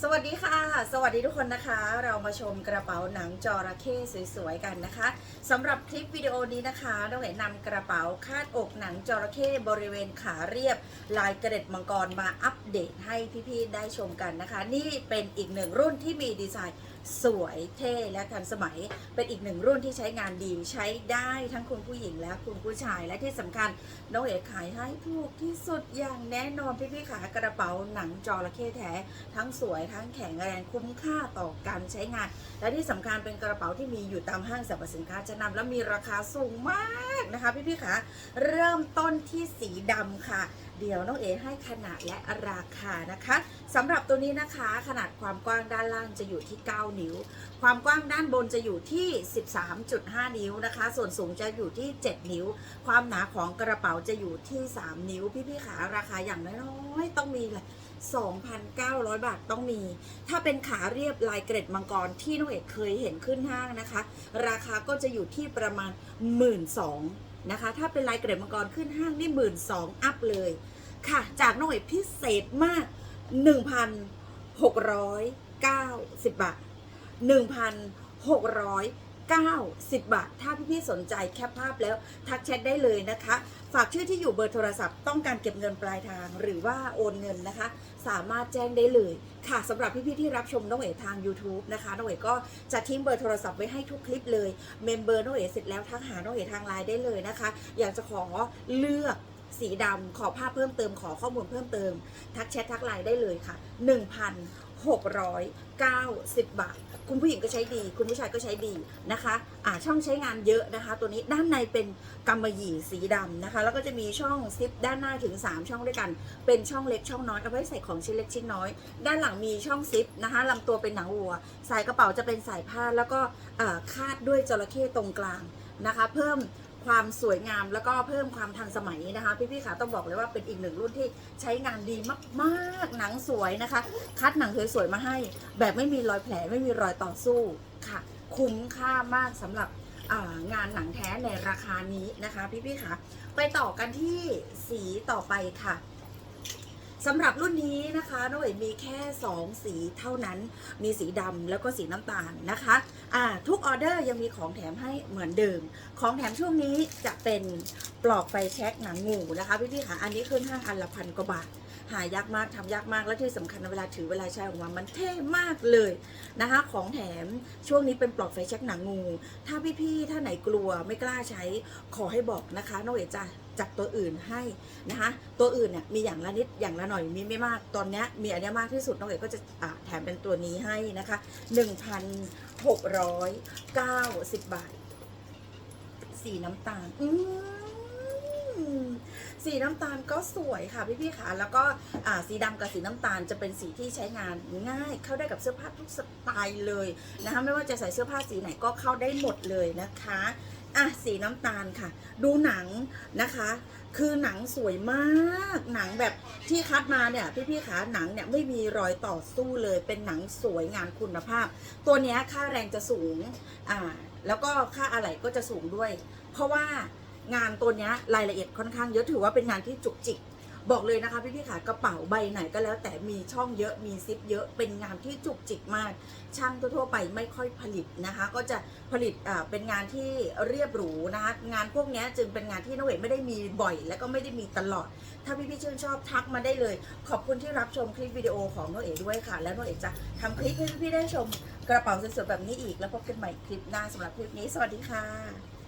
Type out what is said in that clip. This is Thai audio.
สวัสดีค่ะ สวัสดีทุกคนนะคะ เรามาชมกระเป๋าหนังจระเข้สวยๆกันนะคะสำหรับคลิปวิดีโอนี้นะคะเราเห็นนำกระเป๋าคาดอกหนังจระเข้บริเวณขาเรียบ ลายกระเด็ดมังกรมาอัปเดตให้พี่ๆได้ชมกันนะคะ นี่เป็นอีกหนึ่งรุ่นที่มีดีไซน์สวยเท่และทันสมัย เป็นอีกหนึ่งรุ่นที่ใช้งานดีใช้ได้ทั้งคุณผู้หญิงและคุณผู้ชายและที่สำคัญน้องเอ๋ขายให้ถูกที่สุดอย่างแน่นอนพี่ๆขากระเป๋าหนังจระเข้แท้ทั้งสวยทั้งแข็งแรงคุ้มค่าต่อการใช้งาน และที่สำคัญเป็นกระเป๋าที่มีอยู่ตามห้างสรรพสินค้าจะนำและมีราคาสูงมาก นะคะ พี่ๆขาเริ่มต้นที่สีดำค่ะ เดี๋ยวน้องเอให้ขนาดและราคานะคะสำหรับตัวนี้นะคะขนาดความกว้างด้านล่างจะอยู่ที่ 9 นิ้ว ความกว้างด้านบนจะอยู่ที่ 13.5 นิ้วนะคะ ส่วนสูงจะอยู่ที่ 7 นิ้ว ความหนาของกระเป๋าจะอยู่ที่ 3 นิ้ว พี่ๆขาราคาอย่างน้อยๆต้องมีเลย2,900 บาทต้องมี ถ้าเป็นขาเรียบลายเกร็ดมังกรที่น้องเอกเคยเห็นขึ้นห้างนะคะ ราคาก็จะอยู่ที่ประมาณ 1 2ื่น นะคะ ถ้าเป็นลายเกร็ดมังกรขึ้นห้างนี่หมื่นสองอัพเลยค่ะ จากน้องเอกพิเศษมาก 1,690 บาท 1,690บาท ถ้าพี่ๆสนใจแคปภาพแล้วทักแชทได้เลยนะคะ ฝากชื่อที่อยู่เบอร์โทรศัพท์ต้องการเก็บเงินปลายทาง หรือว่าโอนเงินนะคะ สามารถแจ้งได้เลยค่ะสำหรับพี่ๆที่รับชมน้องเอ๋ทาง YouTube นะคะน้องเอ๋ก็จะทิ้งเบอร์โทรศัพท์ไว้ให้ทุกคลิปเลยเมมเบอร์น้องเอ๋เสร็จแล้วทักหาน้องเอ๋ทางไลน์ได้เลยนะคะ อยากจะขอเลือกสีดำขอภาพเพิ่มเติมขอข้อมูลเพิ่มเติม ทักแชททักไลน์ได้เลยค่ะ 690 บาท คุณผู้หญิงก็ใช้ดี คุณผู้ชายก็ใช้ดีนะคะอ่าช่องใช้งานเยอะนะคะ ตัวนี้ด้านในเป็นกำมะหยี่สีดำนะคะ แล้วก็จะมีช่องซิปด้านหน้าถึง 3 ช่องด้วยกัน เป็นช่องเล็กช่องน้อยเอาไว้ใส่ของชิ้นเล็กชิ้นน้อย ด้านหลังมีช่องซิปนะคะลำตัวเป็นหนังวัว สายกระเป๋าจะเป็นสายผ้าแล้วก็คาดด้วยจระเข้ตรงกลางนะคะ เพิ่ม ความสวยงามแล้วก็เพิ่มความทันสมัยนะคะ พี่ๆค่ะต้องบอกเลยว่าเป็นอีกหนึ่งรุ่นที่ใช้งานดีมากๆ หนังสวยนะคะ คัดหนังสวยๆมาให้ แบบไม่มีรอยแผลไม่มีรอยต่อสู้ค่ะ คุ้มค่ามากสำหรับงานหนังแท้ในราคานี้นะคะ พี่ๆค่ะไปต่อกันที่สีต่อไปค่ะ สำหรับรุ่นนี้นะคะน้องเอ๋มีแค่ 2 สีเท่านั้น มีสีดำแล้วก็สีน้ำตาลนะคะอ่าทุกออเดอร์ยังมีของแถมให้เหมือนเดิม ของแถมช่วงนี้จะเป็นปลอกไฟแช็กหนังงูนะคะพี่ๆค่ะอันนี้ขึ้นห้างอันละพันกว่าบาทหายากมากทำยากมากและที่สำคัญเวลาถือเวลาใช้ออกมามันเท่มากเลยนะคะ ของแถมช่วงนี้เป็นปลอกไฟแช็กหนังงู ถ้าพี่ๆถ้าไหนกลัวไม่กล้าใช้ขอให้บอกนะคะน้องเอ๋จะ จัดตัวอื่นให้นะคะ ตัวอื่นเนี่ยมีอย่างละนิดอย่างละหน่อยมีไม่มากตอนนี้มีอันนี้มากที่สุดน้องเอ๋ก็จะแถมเป็นตัวนี้ให้นะคะ 1,690 บาท สีน้ำตาลอืสีน้ำตาลก็สวยค่ะพี่ๆค่ะ แล้วก็สีดำกับสีน้ำตาลจะเป็นสีที่ใช้งานง่าย เข้าได้กับเสื้อผ้าทุกสไตล์เลยนะคะไม่ว่าจะใส่เสื้อผ้าสีไหนก็เข้าได้หมดเลยนะคะ อะสีน้ำตาลค่ะ ดูหนังนะคะ คือหนังสวยมากหนังแบบที่คัดมาเนี่ยพี่ๆขาหนังเนี่ยไม่มีรอยต่อสู้เลยเป็นหนังสวยงานคุณภาพ ตัวเนี้ยค่าแรงจะสูงอ่าแล้วก็ค่าอะไหล่ก็จะสูงด้วย เพราะว่างานตัวเนี้ยรายละเอียดค่อนข้างเยอะถือว่าเป็นงานที่จุกจิก บอกเลยนะคะพี่พี่ๆค่ะกระเป๋าใบไหนก็แล้ว แต่มีช่องเยอะมีซิปเยอะเป็นงานที่จุกจิกมาก ช่างทั่วๆไปไม่ค่อยผลิตนะคะ ก็จะผลิตเป็นงานที่เรียบหรูนะคะงานพวกนี้จึงเป็นงานที่น้องเอ๋ไม่ได้มีบ่อย และก็ไม่ได้มีตลอด ถ้าพี่พี่ๆชื่นชอบทักมาได้เลย ขอบคุณที่รับชมคลิปวิดีโอของน้องเอ๋ด้วยค่ะ แล้วน้องเอ๋จะทำคลิปให้พี่ๆได้ชมกระเป๋าสวยๆแบบนี้อีก แล้วพบกันใหม่คลิปหน้าสำหรับคลิปนี้ สวัสดีค่ะ